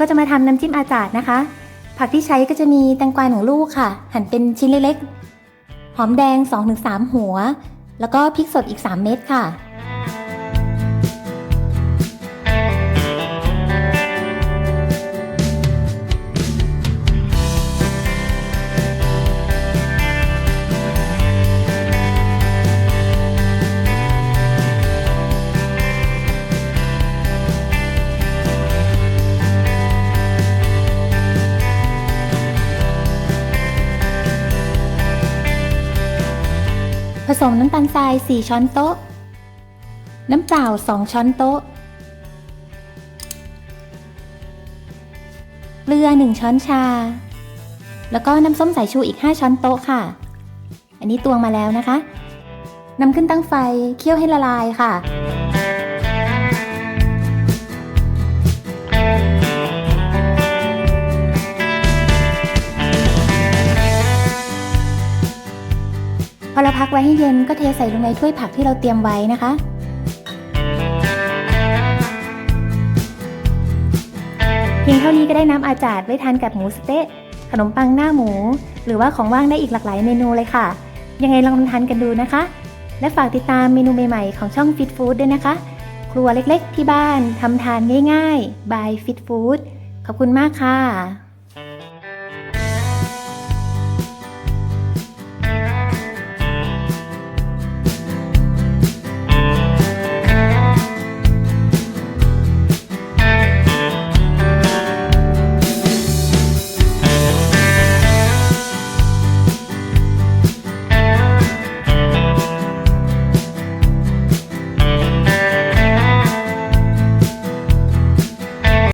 ก็จะมาทำน้ำจิ้มอาจาดนะคะ ผักที่ใช้ก็จะมีแตงกวาหนึ่งลูกค่ะ หั่นเป็นชิ้นเล็กๆ หอมแดง 2-3 หัว แล้วก็พริกสดอีก 3 เม็ดค่ะ สมน้ำตาลทราย 4 ช้อนโต๊ะ น้ำเปล่า 2 ช้อนโต๊ะ เกลือ 1 ช้อนชา แล้วก็น้ำส้มสายชูอีก 5 ช้อนโต๊ะค่ะ อันนี้ตวงมาแล้วนะคะนำขึ้นตั้งไฟเคี่ยวให้ละลายค่ะ พอเราพักไว้ให้เย็นก็เทใส่ลงในถ้วยผักที่เราเตรียมไว้นะคะ เพียงเท่านี้ก็ได้น้ำอาจาดไว้ทานกับหมูสเต๊ะขนมปังหน้าหมู หรือว่าของว่างได้อีกหลากหลายเมนูเลยค่ะ ยังไงลองทานกันดูนะคะ และฝากติดตามเมนูใหม่ๆของช่อง Fit Food ด้วยนะคะ ครัวเล็กๆ ที่บ้านทำทานง่ายๆ by Fit Food ขอบคุณมากค่ะ